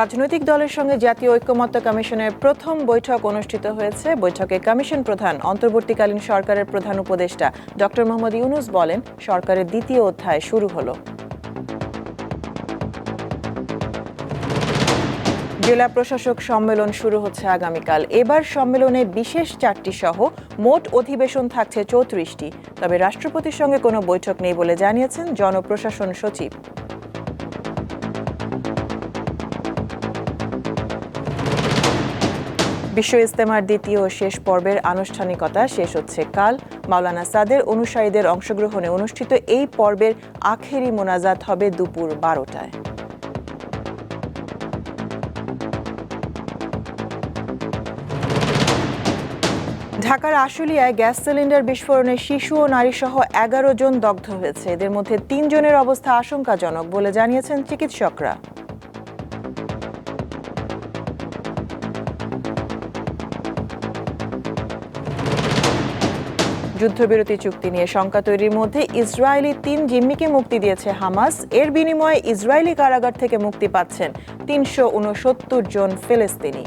রাজনৈতিক দলের সঙ্গে জাতীয় ঐক্যমত্য কমিশনের প্রথম বৈঠক অনুষ্ঠিত হয়েছে। বৈঠকে কমিশন প্রধান, অন্তর্বর্তীকালীন সরকারের প্রধান উপদেষ্টা ডক্টর মোহাম্মদ ইউনুস বলেন, সরকারের দ্বিতীয় অধ্যায় শুরু হলো। জেলা প্রশাসক সম্মেলন শুরু হচ্ছে আগামীকাল। এবার সম্মেলনে বিশেষ চারটি সহ মোট অধিবেশন থাকছে চৌত্রিশটি। তবে রাষ্ট্রপতির সঙ্গে কোনো বৈঠক নেই বলে জানিয়েছেন জনপ্রশাসন সচিব। বিশ্ব ইস্তেমার দ্বিতীয় শেষ পর্বের আনুষ্ঠানিকতা শেষ হচ্ছে কাল। মাওলানা সাদের অনুসারীদের অংশগ্রহণে অনুষ্ঠিত এই পর্বের আখেরি মোনাজাত হবে দুপুর বারোটায়। ঢাকার আশুলিয়ায় গ্যাস সিলিন্ডার বিস্ফোরণে শিশু ও নারীসহ এগারো জন দগ্ধ হয়েছে। এদের মধ্যে তিনজনের অবস্থা আশঙ্কাজনক বলে জানিয়েছেন চিকিৎসকরা। যুদ্ধবিরতি চুক্তি নিয়ে শঙ্কা তৈরির মধ্যে ইসরায়েলি তিন জিম্মিকে মুক্তি দিয়েছে হামাস। এর বিনিময়ে ইসরায়েলি কারাগার থেকে মুক্তি পাচ্ছেন তিনশো উনসত্তর জন ফিলিস্তিনি।